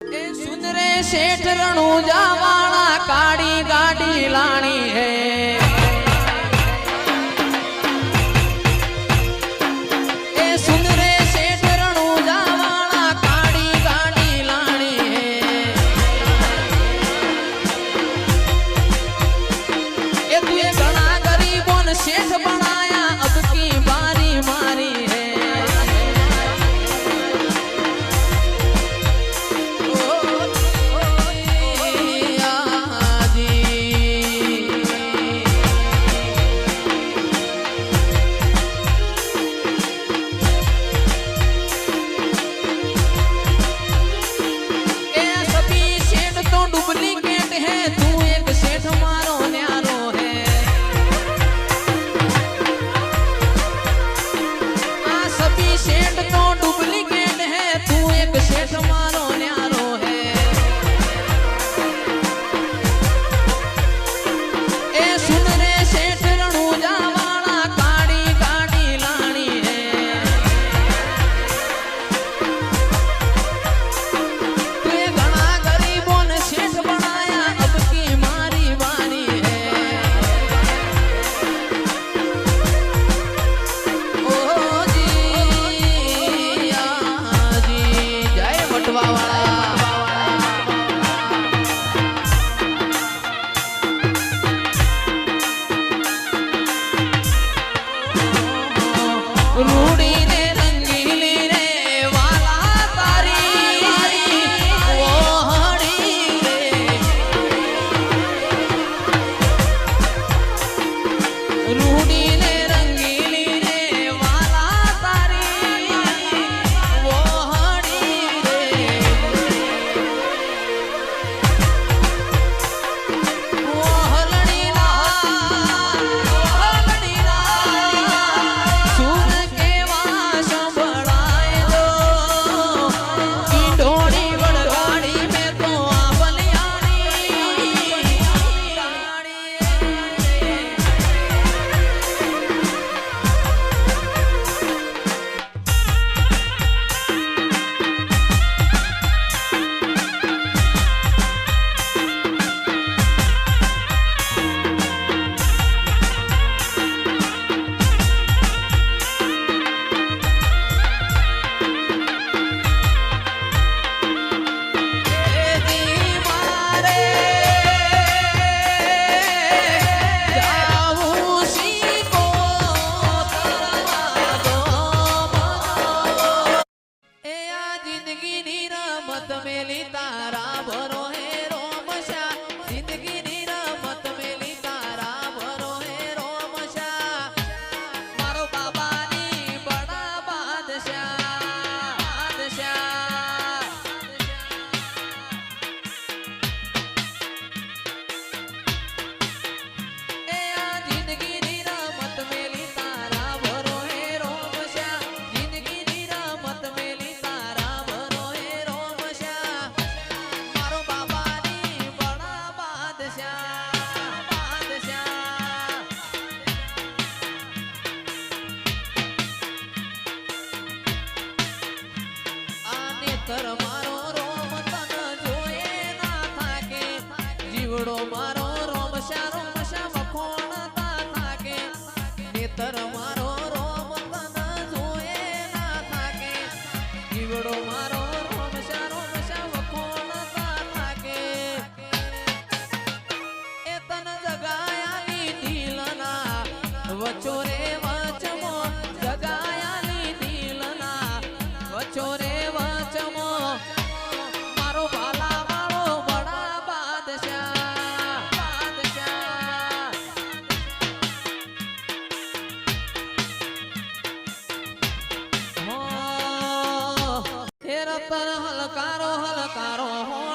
સુંદરે શેઠ રણુ જાવાણા કાળી ગાડી લાણી હે. ડુપ્લિકેટ હે તું એક શેઠ મારો ન્યારો હે. આ સભી શેઠ রুড়ির તમે લીતા વચો રે વચમો. મારો ભાલા મારો વડા બાદશાહ બાદશાહ. હો, ફેર પર હલકારો હલકારો હો.